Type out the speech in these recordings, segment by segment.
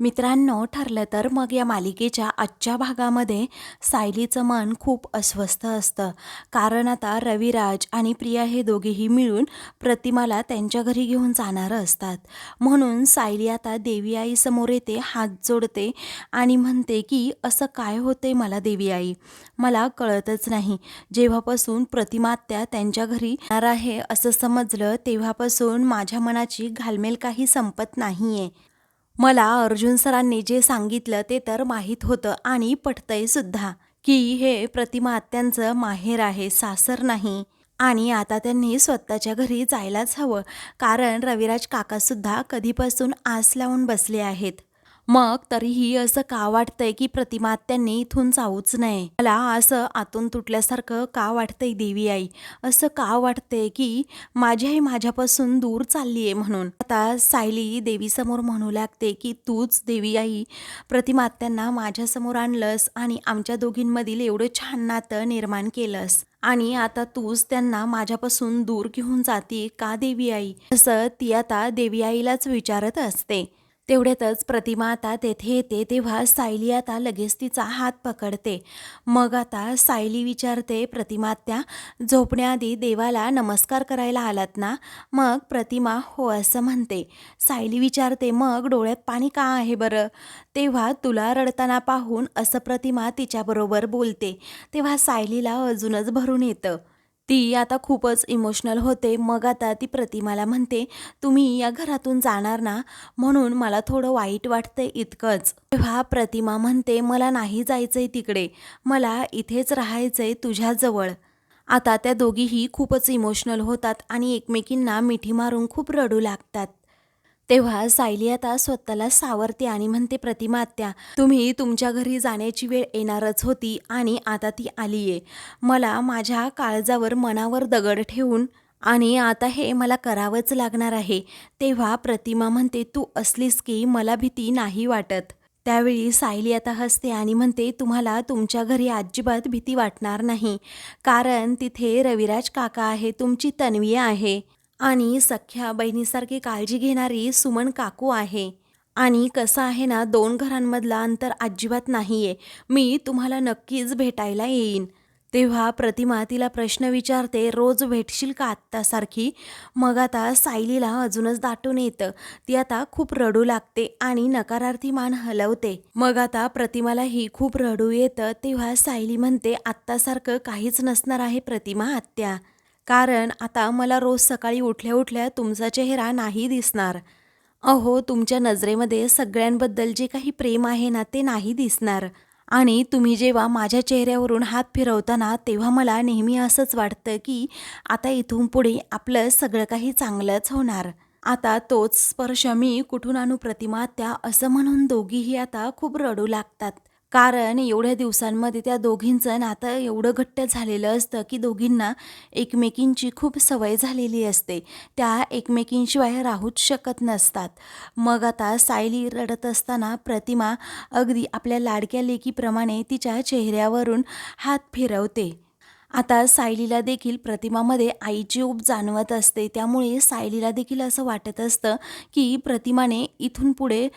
मित्रांनो ठरलं तर मग या मालिकेच्या आजच्या भागामध्ये सायलीचं मन खूप अस्वस्थ असतं. कारण आता रविराज आणि प्रिया हे दोघेही मिळून प्रतिमाला त्यांच्या घरी घेऊन जाणार असतात. म्हणून सायली आता देवी आईसमोर येते हात जोडते आणि म्हणते की असं काय होते मला देवी आई मला कळतच नाही. जेव्हापासून प्रतिमात्या त्यांच्या घरी येणार आहे असं समजलं तेव्हापासून माझ्या मनाची घालमेल काही संपत नाहीये. मला अर्जुन सरांनी जे सांगितलं ते तर माहीत होतं आणि पटतंय सुद्धा की हे प्रतिमा आत्यांचं माहेर आहे सासर नाही आणि आता त्यांनी स्वतःच्या घरी जायलाच हवं. कारण रविराज काकासुद्धा कधीपासून आस लावून बसले आहेत. मग तरीही असं का वाटतंय की प्रतिमात्यांनी इथून जाऊच नये? मला असं आतून तुटल्यासारखं का वाटतंय देवी आई? असं का वाटतंय की माझी आई माझ्यापासून दूर चालली आहे म्हणून? आता सायली देवीसमोर म्हणू लागते की तूच देवी आई. प्रतिमात्यांना माझ्यासमोर आणलंस आणि आमच्या दोघींमधील एवढं छान नातं निर्माण केलंस. आणि आता तूच त्यांना माझ्यापासून दूर घेऊन जाती का देवी आई? असं ती आता देवी आईलाच विचारत असते. तेवढ्यातच प्रतिमा आता तेथे येते तेव्हा सायली आता लगेच तिचा हात पकडते. मग आता सायली विचारते प्रतिमा त्या झोपण्याआधी देवाला नमस्कार करायला आलात ना? मग प्रतिमा हो असं म्हणते. सायली विचारते मग डोळ्यात पाणी का आहे बरं? तेव्हा तुला रडताना पाहून असं प्रतिमा तिच्याबरोबर बोलते. तेव्हा सायलीला अजूनच भरून येतं. ती आता खूपच इमोशनल होते. मग आता ती प्रतिमाला म्हणते तुम्ही या घरातून जाणार ना? म्हणून मला थोडं वाईट वाटतंय इतकंच. तेव्हा प्रतिमा म्हणते मला नाही जायचंय तिकडे. मला इथेच राहायचंय तुझ्याजवळ आता त्या दोघीही खूपच इमोशनल होतात आणि एकमेकींना मिठी मारून खूप रडू लागतात. तेव्हा सायली आता स्वतःला सावरते आणि म्हणते प्रतिमा आत्या तुम्ही तुमच्या घरी जाण्याची वेळ येणारच होती आणि आता ती आलीये. मला माझ्या काळजावर मनावर दगड ठेवून आणि आता हे मला करावंच लागणार आहे. तेव्हा प्रतिमा म्हणते तू असलीस की मला भीती नाही वाटत. त्यावेळी सायली आता हसते आणि म्हणते तुम्हाला तुमच्या घरी अजिबात भीती वाटणार नाही. कारण तिथे रविराज काका आहे तुमची तन्वी आहे. आणि सख्या बहिणीसारखी काळजी घेणारी सुमन काकू आहे. आणि कसं आहे ना दोन घरांमधला अंतर अजिबात नाही आहे मी तुम्हाला नक्कीच भेटायला येईन. तेव्हा प्रतिमा तिला प्रश्न विचारते रोज भेटशील का आत्तासारखी? मग आता सायलीला अजूनच दाटून येतं. ती आता खूप रडू लागते आणि नकारार्थी मान हलवते. मग आता प्रतिमालाही खूप रडू येतं तेव्हा सायली म्हणते आत्तासारखं काहीच नसणार आहे प्रतिमा आत्या. कारण आता मला रोज सकाळी उठल्या उठल्या तुमचा चेहरा नाही दिसणार. अहो तुमच्या नजरेमध्ये सगळ्यांबद्दल जे काही प्रेम आहे ना ते नाही दिसणार. आणि तुम्ही जेव्हा माझ्या चेहऱ्यावरून हात फिरवताना तेव्हा मला नेहमी असंच वाटतं की आता इथून पुढे आपलं सगळं काही चांगलंच होणार. आता तोच स्पर्श मी कुठून आणू प्रतिमा त्या असं म्हणून दोघीही आता खूप रडू लागतात. कारण एवढ्या दिवसांमध्ये त्या दोघींचं नातं एवढं घट्ट झालेलं असतं की दोघींना एकमेकींची खूप सवय झालेली असते. त्या एकमेकींशिवाय राहूच शकत नसतात. मग आता सायली रडत असताना प्रतिमा अगदी आपल्या लाडक्या लेकीप्रमाणे तिच्या चेहऱ्यावरून हात फिरवते. आता सायलीला देखील प्रतिमामध्ये आईची ऊब जाणवत असते. त्यामुळे सायलीला देखील असं वाटत असतं की प्रतिमाने इथून पुढे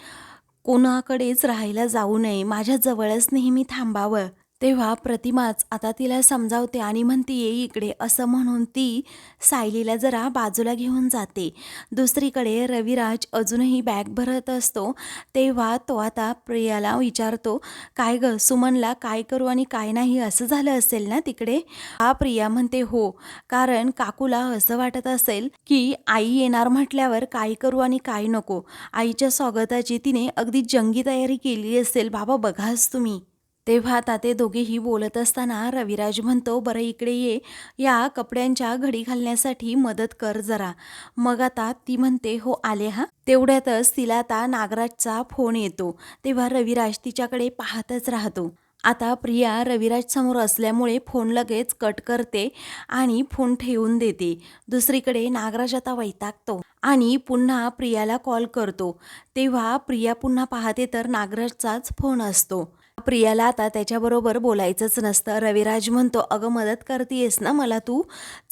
कोणाकडेच राहायला जाऊ नये. माझ्या जवळच नेहमी थांबावं. तेव्हा प्रतिमाच आता तिला समजावते आणि म्हणते ये इकडे असं म्हणून ती सायलीला जरा बाजूला घेऊन जाते. दुसरीकडे रविराज अजूनही बॅग भरत असतो. तेव्हा तो आता प्रियाला विचारतो काय ग सुमनला काय करू आणि काय नाही असं झालं असेल ना तिकडे? हा प्रिया म्हणते हो कारण काकूला असं वाटत असेल की आई येणार म्हटल्यावर काय करू आणि काय नको. आईच्या स्वागताची तिने अगदी जंगी तयारी केली असेल. बाबा बघाच तुम्ही. तेव्हा आता ते दोघेही बोलत असताना रविराज म्हणतो बरं इकडे ये. या कपड्यांच्या घडी घालण्यासाठी मदत कर जरा. मग आता ती म्हणते हो आले हा. तेवढ्यातच तिला आता नागराजचा फोन येतो. तेव्हा रविराज तिच्याकडे पाहतच राहतो. आता प्रिया रविराज समोर असल्यामुळे फोन लगेच कट करते आणि फोन ठेवून देते. दुसरीकडे नागराज आता वैतागतो आणि पुन्हा प्रियाला कॉल करतो. तेव्हा प्रिया पुन्हा पाहते तर नागराजचाच फोन असतो. प्रियाला आता त्याच्याबरोबर बोलायचंच नसतं. रविराज म्हणतो अगं मदत करतेयस ना मला तू?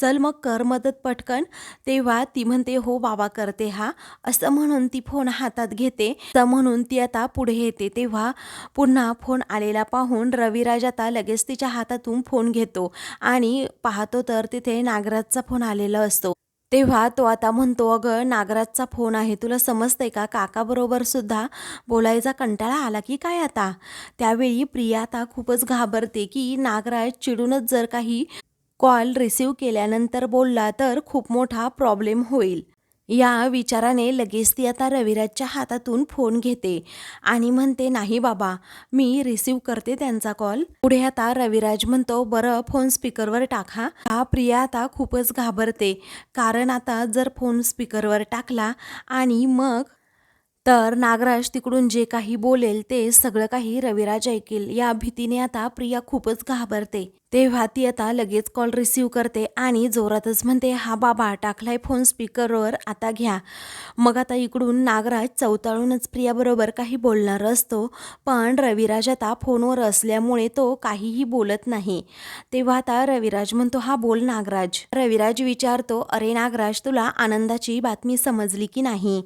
चल मग कर मदत पटकन. तेव्हा ती म्हणते हो बाबा करते हा. असं म्हणून ती फोन हातात घेते. तर म्हणून ती आता पुढे येते. तेव्हा पुन्हा फोन आलेला पाहून रविराज आता लगेच तिच्या हातातून फोन घेतो आणि पाहतो तर तिथे नागराजचा फोन आलेला असतो. तेव्हा तो आता म्हणतो अगं नागराजचा फोन आहे तुला समजतंय का? काकाबरोबर सुद्धा बोलायचा कंटाळा आला की काय आता? त्यावेळी प्रिया आता खूपच घाबरते की नागराज चिडूनच जर काही कॉल रिसीव केल्यानंतर बोलला तर खूप मोठा प्रॉब्लेम होईल. या विचाराने लगेच ती आता रविराजच्या हातातून फोन घेते आणि म्हणते नाही बाबा मी रिसीव करते त्यांचा कॉल पुढे आता रविराज म्हणतो बरं फोन स्पीकरवर टाका. हा प्रिया आता खूपच घाबरते. कारण आता जर फोन स्पीकरवर टाकला आणि मग तर नागराज तिकडून जे काही बोलेल ते सगळं काही रविराज ऐकेल. या भीतीने आता प्रिया खूपच घाबरते. तेव्हा ती आता लगेच कॉल रिसीव करते आणि जोरातच म्हणते हा बाबा टाकलाय फोन स्पीकरवर आता घ्या. मग आता इकडून नागराज चौताळूनच प्रियाबरोबर काही बोलणार असतो पण रविराज आता फोनवर असल्यामुळे तो काहीही बोलत नाही. तेव्हा आता रविराज म्हणतो हा बोल नागराज. रविराज विचारतो अरे नागराज तुला आनंदाची बातमी समजली की नाही?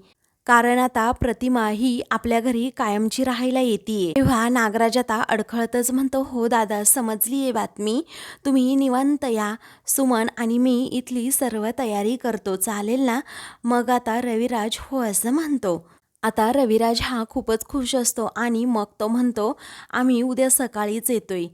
कारण आता प्रतिमा ही आपल्या घरी कायमची राहायला येते. तेव्हा नागराज आता अडखळतच म्हणतो हो दादा समजली आहे बातमी. तुम्ही निवांत या. सुमन आणि मी इथली सर्व तयारी करतो. चालेल ना? मग आता रविराज हो असं म्हणतो. आता रविराज हा खूपच खुश असतो आणि मग तो म्हणतो आम्ही उद्या सकाळीच येतोय.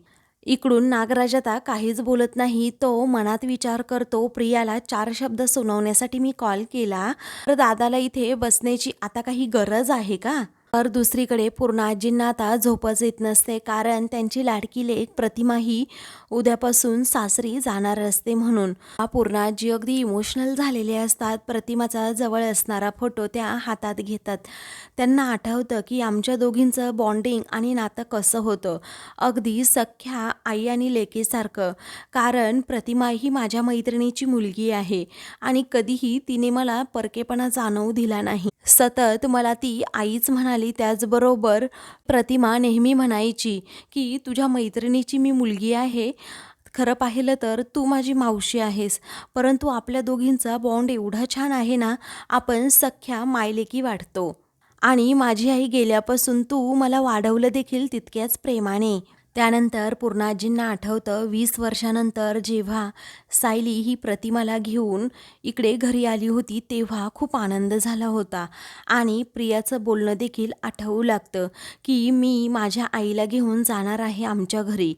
इकडून नागराज आता काहीच बोलत नाही. तो मनात विचार करतो प्रियाला चार शब्द सुनावण्यासाठी मी कॉल केला. तर दादाला इथे बसण्याची आता काही गरज आहे का? तर दुसरीकडे पूर्णाजींना आता झोपच येत नसते कारण त्यांची लाडकी लेख प्रतिमा ही उद्यापासून सासरी जाणार असते म्हणून. पूर्णाजी अगदी इमोशनल झालेले असतात. प्रतिमाचा जवळ असणारा फोटो त्या हातात घेतात. त्यांना आठवतं की आमच्या दोघींचं बॉन्डिंग आणि नातं कसं होतं. अगदी सख्या आई आणि लेकीसारखं. कारण प्रतिमा ही माझ्या मैत्रिणीची मुलगी आहे. आणि कधीही तिने मला परकेपणा जाणवू दिला नाही. सतत मला ती आईच म्हणाली त्याचबरोबर प्रतिमा नेहमी म्हणायची की तुझ्या मैत्रिणीची मी मुलगी आहे. खरं पाहिलं तर तू माझी मावशी आहेस. परंतु आपल्या दोघींचा बॉन्ड एवढा छान आहे ना आपण सख्या मायलेकी वाटतो आणि माझी आई गेल्यापासून तू मला वाढवलं देखील तितक्याच प्रेमाने. त्यानंतर पूर्णाजींना आठवतं वीस वर्षानंतर जेव्हा सायली ही प्रतिमाला घेऊन इकडे घरी आली होती तेव्हा खूप आनंद झाला होता. आणि प्रियाचं बोलणं देखील आठवू लागतं की मी माझ्या आईला घेऊन जाणार आहे आमच्या घरी.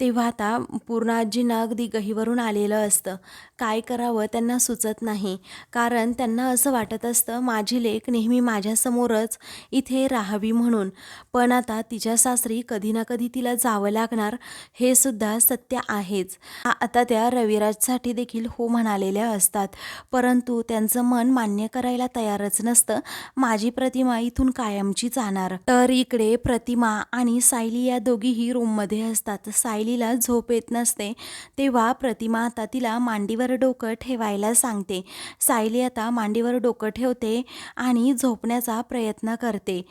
तेव्हा आता पूर्णाजींना अगदी गहीवरून आलेलं असतं. काय करावं त्यांना सुचत नाही. कारण त्यांना असं वाटत असतं माझी लेख नेहमी माझ्यासमोरच इथे राहावी म्हणून. पण आता तिच्या सासरी कधी ना कधी तिला जावं लागणार हे सुद्धा सत्य आहेच. आता त्या रविराजसाठी देखील हो म्हणालेल्या असतात. परंतु त्यांचं मन मान्य करायला तयारच नसतं. माझी प्रतिमा इथून कायमची जाणार. तर इकडे प्रतिमा आणि सायली या दोघीही रूममध्ये असतात. सायलीला झोप येत नसते तेव्हा प्रतिमा आता तिला मांडीवर डोकं ठेवायला सांगते. सायली आता मांडीवर डोकं ठेवते आणि झोपण्याचा प्रयत्न करते.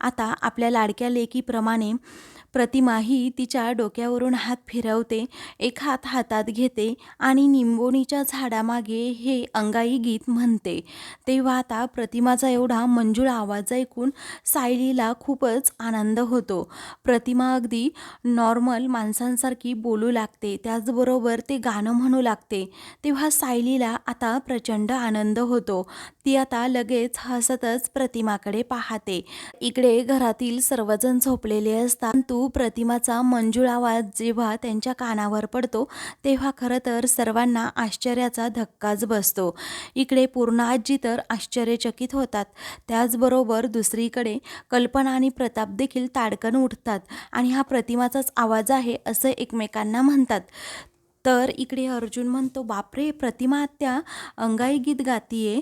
आता आपल्या लाडक्या लेकीप्रमाणे प्रतिमा ही तिच्या डोक्यावरून हात फिरवते एक हात हातात घेते आणि निंबोणीच्या झाडामागे हे अंगाई गीत म्हणते. तेव्हा आता प्रतिमाचा एवढा मंजूळ आवाज ऐकून सायलीला खूपच आनंद होतो. प्रतिमा अगदी नॉर्मल माणसांसारखी बोलू लागते त्याचबरोबर ते गाणं म्हणू लागते. तेव्हा सायलीला आता प्रचंड आनंद होतो. ती आता लगेच हसतच प्रतिमाकडे पाहते. इकडे घरातील सर्वजण झोपलेले असतात. तू प्रतिमाचा मंजूळ आवाज जेव्हा त्यांच्या कानावर पडतो तेव्हा खरं तर सर्वांना आश्चर्याचा धक्काच बसतो. इकडे पूर्ण आजी तर आश्चर्यचकित होतात. त्याचबरोबर दुसरीकडे कल्पना आणि प्रताप देखील ताडकन उठतात आणि हा प्रतिमाचाच आवाज आहे असं एकमेकांना म्हणतात. तर इकडे अर्जुन म्हणतो बापरे प्रतिमा त्या अंगाई गीत गातीये.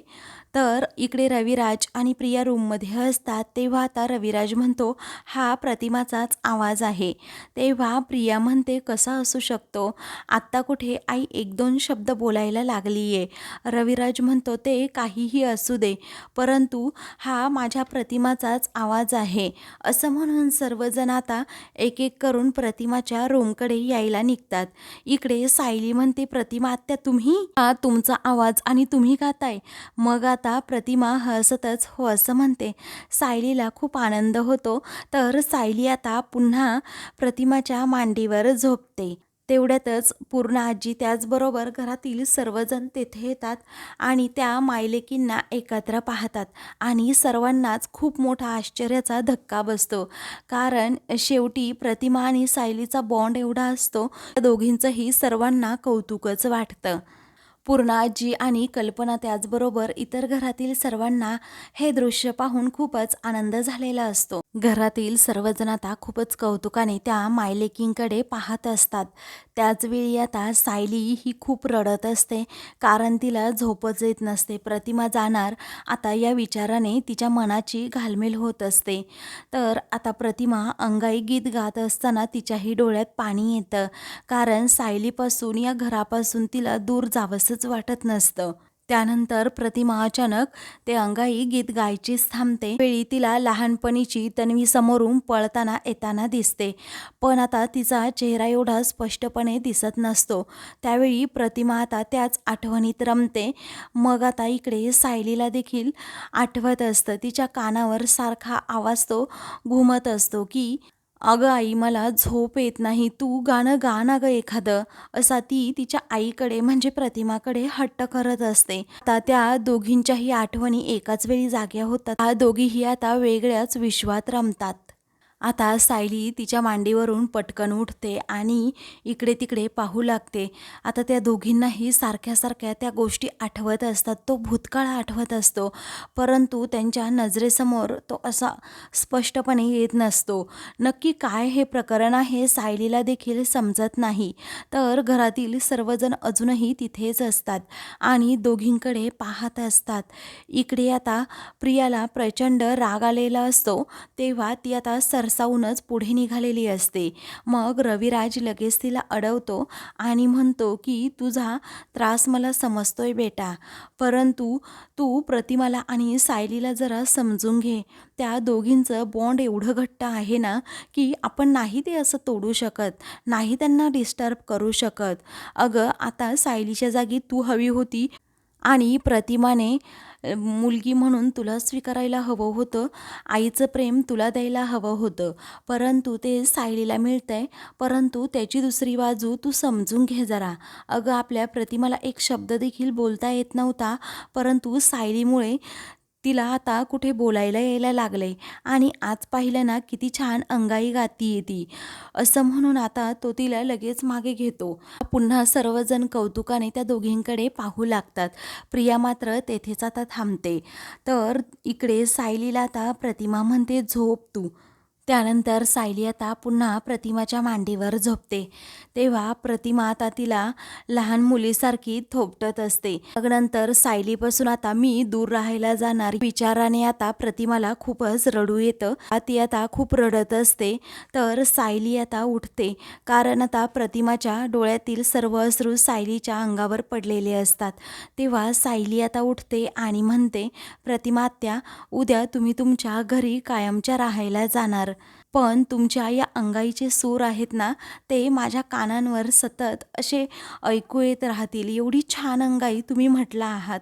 तर इकडे रविराज आणि प्रिया रूममध्ये असतात तेव्हा आता रविराज म्हणतो हा प्रतिमाचाच आवाज आहे. तेव्हा प्रिया म्हणते कसा असू शकतो? आत्ता कुठे आई एक दोन शब्द बोलायला लागली आहे रविराज म्हणतो ते काहीही असू दे परंतु हा माझ्या प्रतिमाचाच आवाज आहे. असं म्हणून सर्वजण आता एक एक करून प्रतिमाच्या रूमकडे यायला निघतात. इकडे सायली म्हणते प्रतिमा आत्या तुम्ही? हा तुमचा आवाज आणि तुम्ही गाताय. मग आता आता प्रतिमा हसतच हो असं म्हणते. सायलीला खूप आनंद होतो. तर सायली आता पुन्हा प्रतिमाच्या मांडीवर झोपते. तेवढ्यातच पूर्ण आजी त्याचबरोबर घरातील सर्वजण तेथे येतात आणि त्या मायलेकींना एकत्र पाहतात आणि सर्वांनाच खूप मोठा आश्चर्याचा धक्का बसतो. कारण शेवटी प्रतिमा आणि सायलीचा बॉन्ड एवढा असतो त्या दोघींचंही सर्वांना कौतुकच वाटतं. पूर्ण आजी आणि कल्पना त्याचबरोबर इतर घरातील सर्वांना हे दृश्य पाहून खूपच आनंद झालेला असतो. घरातील सर्वजण आता खूपच कौतुकाने त्या मायलेकिंगकडे पाहत असतात. त्याचवेळी आता सायली ही खूप रडत असते कारण तिला झोपच येत नसते. प्रतिमा जाणार आता या विचाराने तिच्या मनाची घालमेल होत असते. तर आता प्रतिमा अंगाई गीत गात असताना तिच्याही डोळ्यात पाणी येतं कारण सायलीपासून या घरापासून तिला दूर जावंसंच वाटत नसतं. त्यानंतर प्रतिमा अचानक ते अंगाई गीत गायचीच थांबते. वेळी तिला लहानपणीची तन्वी समोरून पळताना येताना दिसते. पण आता तिचा चेहरा एवढा स्पष्टपणे दिसत नसतो. त्यावेळी प्रतिमा आता त्याच आठवणीत रमते. मग आता इकडे सायलीला देखील आठवत असतं. तिच्या कानावर सारखा आवाज तो घुमत असतो की अगं आई मला झोप येत नाही तू गाणं गा ना गं एखादं. असा ती तिच्या आईकडे म्हणजे प्रतिमाकडे हट्ट करत असते. आता त्या दोघींच्याही आठवणी एकाच वेळी जाग्या होतात. त्या दोघीही आता वेगळ्याच विश्वात रमतात. आता सायली तिच्या मांडीवरून पटकन उठते आणि इकडे तिकडे पाहू लागते. आता त्या दोघींनाही सारख्या सारख्या त्या गोष्टी आठवत असतात. तो भूतकाळ आठवत असतो. परंतु त्यांच्या नजरेसमोर तो असा स्पष्टपणे येत नसतो. नक्की काय हे प्रकरण आहे सायलीला देखील समजत नाही. तर घरातील सर्वजण अजूनही तिथेच असतात आणि दोघींकडे पाहत असतात. इकडे आता प्रियाला प्रचंड राग आलेला असतो. तेव्हा ती आता सर सरसावूनच पुढे निघालेली असते. मग रविराज लगेच तिला अडवतो आणि म्हणतो की तुझा त्रास मला समजतोय बेटा. परंतु तू प्रतिमाला आणि सायलीला जरा समजून घे. त्या दोघींचं बॉन्ड एवढं घट्ट आहे ना की आपण नाही ते असं तोडू शकत नाही त्यांना डिस्टर्ब करू शकत. अगं आता सायलीच्या जागी तू हवी होती आणि प्रतिमाने मुलगी म्हणून तुला स्वीकारायला हवं होतं आईचं प्रेम तुला द्यायला हवं होतं. परंतु ते सायलीला मिळतंय परंतु त्याची दुसरी बाजू तू समजून घे जरा. अगं आपल्या प्रतिमाला एक शब्द देखील बोलता येत नव्हता परंतु सायलीमुळे तिला आता कुठे बोलायला यायला लागले आणि आज पाहिलं ना किती छान अंगाई गाती ती. असं म्हणून आता तो तिला लगेच मागे घेतो. पुन्हा सर्वजण कौतुकाने त्या दोघींकडे पाहू लागतात. प्रिया मात्र तेथेच आता थांबते. तर इकडे सायलीला आता प्रतिमा म्हणते झोप तू. त्यानंतर सायली आता पुन्हा प्रतिमाच्या मांडीवर झोपते. तेव्हा प्रतिमा आता तिला लहान मुलीसारखी थोपटत असते. मग नंतर सायलीपासून आता मी दूर राहायला जाणार. विचाराने आता प्रतिमाला खूपच रडू येतं. ती आता खूप रडत असते. तर सायली आता उठते. कारण आता प्रतिमाच्या डोळ्यातील सर्व अश्रू सायलीच्या अंगावर पडलेले असतात. तेव्हा सायली आता उठते आणि म्हणते प्रतिमा आत्या उद्या तुम्ही तुमच्या घरी कायमच्या राहायला जाणार. पण तुमच्या या अंगाईचे सूर आहेत ना ते माझ्या कानांवर सतत असे ऐकू येत राहतील. एवढी छान अंगाई तुम्ही म्हटला आहात.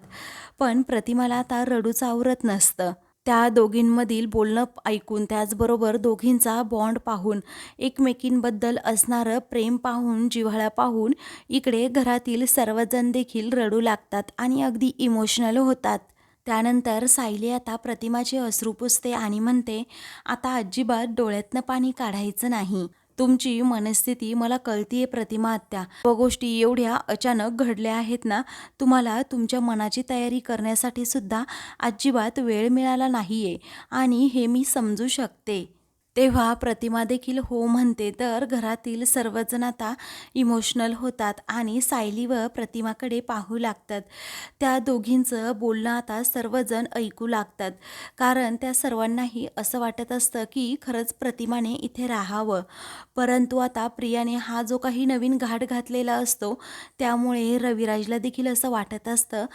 पण प्रतिमाला आता रडूच आवरत नसतं. त्या दोघींमधील बोलणं ऐकून त्याचबरोबर दोघींचा बॉन्ड पाहून एकमेकींबद्दल असणारं प्रेम पाहून जिव्हाळा पाहून इकडे घरातील सर्वजण देखील रडू लागतात आणि अगदी इमोशनल होतात. त्यानंतर सायली आता प्रतिमाचे अश्रू पुसते आणि म्हणते आता अजिबात डोळ्यातनं पाणी काढायचं नाही. तुमची मनस्थिती मला कळतीये प्रतिमा आत्या. व गोष्टी एवढ्या अचानक घडल्या आहेत ना तुम्हाला तुमच्या मनाची तयारी करण्यासाठी सुद्धा अजिबात वेळ मिळाला नाहीये. आणि हे मी समजू शकते. तेव्हा प्रतिमा देखील हो म्हणते. तर घरातील सर्वजण आता इमोशनल होतात आणि सायली व प्रतिमाकडे पाहू लागतात. त्या दोघींचं बोलणं आता सर्वजण ऐकू लागतात. कारण त्या सर्वांनाही असं वाटत असतं की खरंच प्रतिमाने इथे राहावं. परंतु आता प्रियाने हा जो काही नवीन घाट घातलेला असतो त्यामुळे रविराजला देखील असं वाटत असतं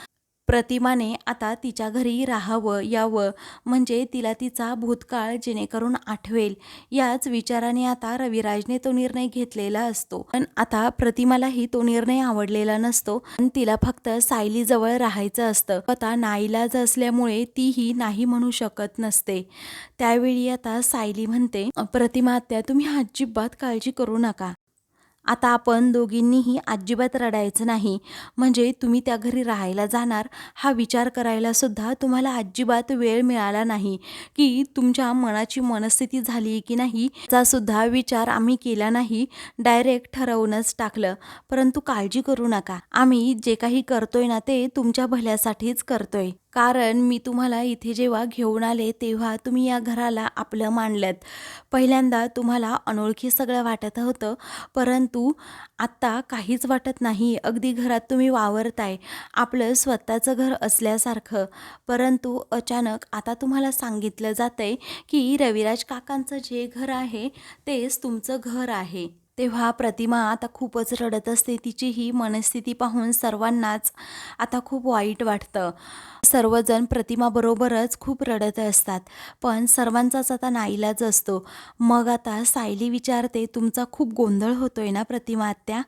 प्रतिमाने आता तिच्या घरी राहावं यावं म्हणजे तिला तिचा भूतकाळ जेणेकरून आठवेल. याच विचाराने आता रविराजने तो निर्णय घेतलेला असतो. पण आता प्रतिमालाही तो निर्णय आवडलेला नसतो. पण तिला फक्त सायलीजवळ राहायचं असतं. आता नाईलाज असल्यामुळे तीही नाही म्हणू शकत नसते. त्यावेळी आता सायली म्हणते प्रतिमा आत्या तुम्ही अजिबात काळजी करू नका. आता आपण दोघींनीही अजिबात रडायचं नाही. म्हणजे तुम्ही त्या घरी राहायला जाणार हा विचार करायला सुद्धा तुम्हाला अजिबात वेळ मिळाला नाही. की तुमच्या मनाची मनस्थिती झाली की नाही याचा सुद्धा विचार आम्ही केला नाही डायरेक्ट ठरवूनच टाकलं. परंतु काळजी करू नका. आम्ही जे काही करतोय ना ते तुमच्या भल्यासाठीच करतोय. कारण मी तुम्हाला इथे जेव्हा घेऊन आले तेव्हा तुम्ही या घराला आपलं मानलं पहिल्यांदा तुम्हाला अनोळखी सगळं वाटत होतं परंतु आत्ता काहीच वाटत नाही. अगदी घरात तुम्ही वावरताय. आपलं स्वतःचं घर असल्यासारखं. परंतु अचानक आता तुम्हाला सांगितलं जातं आहे की रविराज काकांचं जे घर आहे तेच तुमचं घर आहे. तेव्हा प्रतिमा आता खूपच रडत असते. तिची ही मनस्थिती पाहून सर्वांनाच आता खूप वाईट वाटतं. सर्वजण प्रतिमाबरोबरच खूप रडत असतात. पण सर्वांचाच आता नाईलाज असतो. मग आता सायली विचारते तुमचा खूप गोंधळ होतोय ना प्रतिमा आत्या?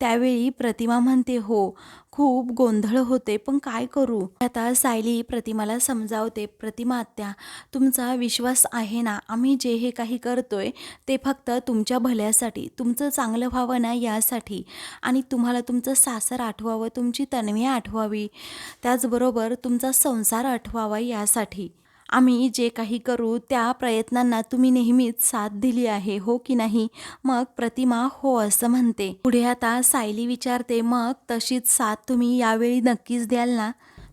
त्यावेळी प्रतिमा म्हणते हो. खूप गोंधळ होते. पण काय करू? आता सायली प्रतिमाला समजावते. प्रतिमा आत्या तुमचा विश्वास आहे ना? आम्ही जे हे काही करतोय ते फक्त तुमच्या भल्यासाठी तुमचं चांगलं व्हावं ना यासाठी. आणि तुम्हाला तुमचं सासर आठवावं तुमची तन्वी आठवावी. त्याचबरोबर तुमचा संसार आठवावा यासाठी. आम्ही जे काही करू त्या प्रयत्नांना तुम्ही नेहमीच साथ दिली आहे हो की नाही? मग प्रतिमा हो असं म्हणते. पुढे आता सायली विचारते मग तशीच साथ तुम्ही यावेळी नक्कीच द्याल ना?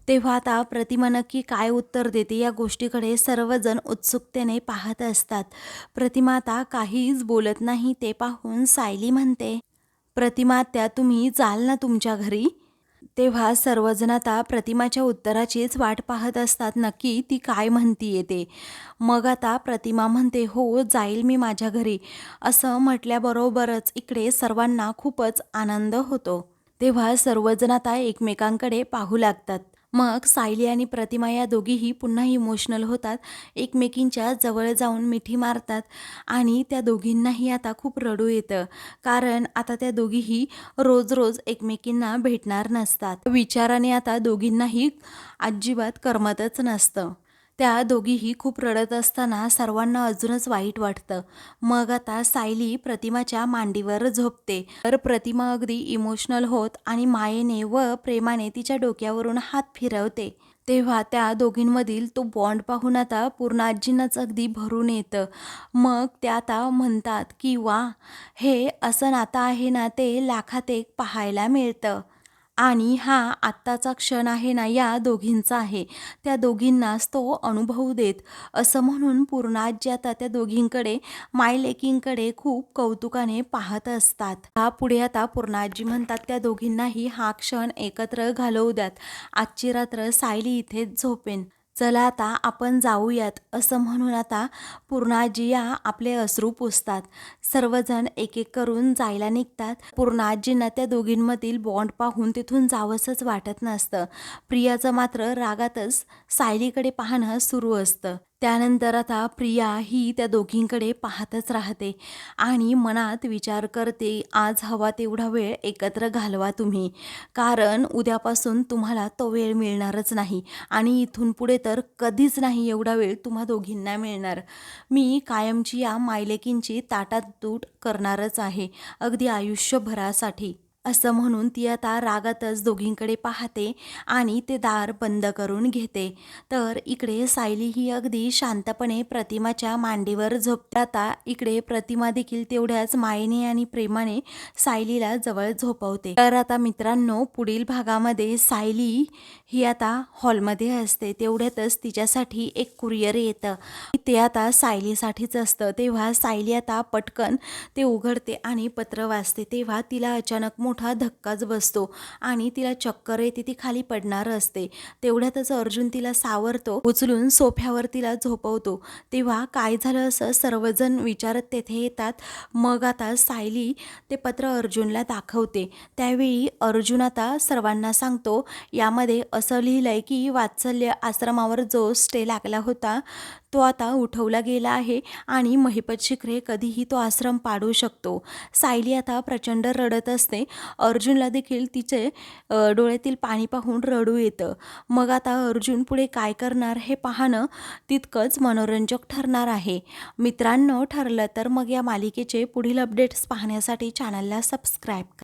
तेव्हा आता प्रतिमा नक्की काय उत्तर देते या गोष्टीकडे सर्वजण उत्सुकतेने पाहत असतात. प्रतिमा आता काहीच बोलत नाही ते पाहून सायली म्हणते प्रतिमा त्या तुम्ही जाल ना तुमच्या घरी? तेव्हा सर्वजण आता प्रतिमाच्या उत्तराचीच वाट पाहत असतात. नक्की ती काय म्हणती येते मग आता प्रतिमा म्हणते हो जाईल मी माझ्या घरी. असं म्हटल्याबरोबरच इकडे सर्वांना खूपच आनंद होतो. तेव्हा सर्वजण आता एकमेकांकडे पाहू लागतात. मग सायली आणि प्रतिमा या दोघीही पुन्हा इमोशनल होतात. एकमेकींच्या जवळ जाऊन मिठी मारतात आणि त्या दोघींनाही आता खूप रडू येतं. कारण आता त्या दोघीही रोज रोज एकमेकींना भेटणार नसतात. विचाराने आता दोघींनाही अजिबात करमतच नसतं. त्या दोघीही खूप रडत असताना सर्वांना अजूनच वाईट वाटतं. मग आता सायली प्रतिमाच्या मांडीवर झोपते. तर प्रतिमा अगदी इमोशनल होत आणि मायेने व प्रेमाने तिच्या डोक्यावरून हात फिरवते. तेव्हा त्या दोघींमधील तो बॉन्ड पाहून आता पूर्ण आजींनाच अगदी भरून येतं. मग त्या आता म्हणतात की वा हे असं नातं आहे ना ते लाखात एक पाहायला मिळतं. आणि हा आत्ताचा क्षण आहे ना या दोघींचा आहे. त्या दोघींनाच तो अनुभव देत. असं म्हणून पूर्ण आजी आता त्या दोघींकडे मायलेकींकडे खूप कौतुकाने पाहत असतात. हा पुढे आता पूर्णाजी म्हणतात त्या दोघींनाही हा क्षण एकत्र घालवू द्यात. आजची रात्र सायली इथेच झोपेन. चला आता आपण जाऊयात असं म्हणून आता पूर्णाजीया आपले अश्रू पुसतात. सर्वजण एक एक करून जायला निघतात. पूर्णाजींना त्या दोघींमधील बॉन्ड पाहून तिथून जावंसंच वाटत नसतं. प्रियाचं मात्र रागातच सायलीकडे पाहणं सुरू असतं. त्यानंतर आता प्रिया ही त्या दोघींकडे पाहतच राहते आणि मनात विचार करते आज हवा तेवढा वेळ एकत्र घालवा तुम्ही. कारण उद्यापासून तुम्हाला तो वेळ मिळणारच नाही आणि इथून पुढे तर कधीच नाही एवढा वेळ तुम्हा दोघींना मिळणार. मी कायमची या मायलेकींची ताटात तूट करणारच आहे अगदी आयुष्यभरासाठी. असं म्हणून ती आता रागातच दोघींकडे पाहते आणि ते दार बंद करून घेते. तर इकडे सायली ही अगदी शांतपणे प्रतिमाच्या मांडीवर झोपते आता इकडे प्रतिमा देखील तेवढ्याच मायेने आणि प्रेमाने सायलीला जवळ झोपवते. तर आता मित्रांनो पुढील भागामध्ये सायली ही आता हॉलमध्ये असते. तेवढ्यातच तिच्यासाठी एक कुरिअर येतं. ते आता सायलीसाठीच असतं. तेव्हा सायली आता पटकन ते उघडते आणि पत्र वाचते. तेव्हा तिला अचानक मोठा धक्काच बसतो. आणि तिला चक्कर येते ती खाली पडणार असते. तेवढ्यातच अर्जुन तिला सावरतो उचलून सोफ्यावर तिला झोपवतो. तेव्हा काय झालं असं सर्वजण विचारत तेथे येतात. मग आता सायली ते पत्र अर्जुनला दाखवते. त्यावेळी अर्जुन आता सर्वांना सांगतो यामध्ये असं लिहिलंय की वात्सल्य आश्रमावर जो स्टे लागला होता तो आता उठवला गेला आहे आणि महिपत शिखरे कधीही तो आश्रम पाडू शकतो. सायली आता प्रचंड रडत असते. अर्जुनला देखील तिचे डोळ्यातील पाणी पाहून रडू येतं. मग आता अर्जुन पुढे काय करणार हे पाहणं तितकंच मनोरंजक ठरणार आहे. मित्रांनो ठरलं तर मग या मालिकेचे पुढील अपडेट्स पाहण्यासाठी चॅनलला सबस्क्राईब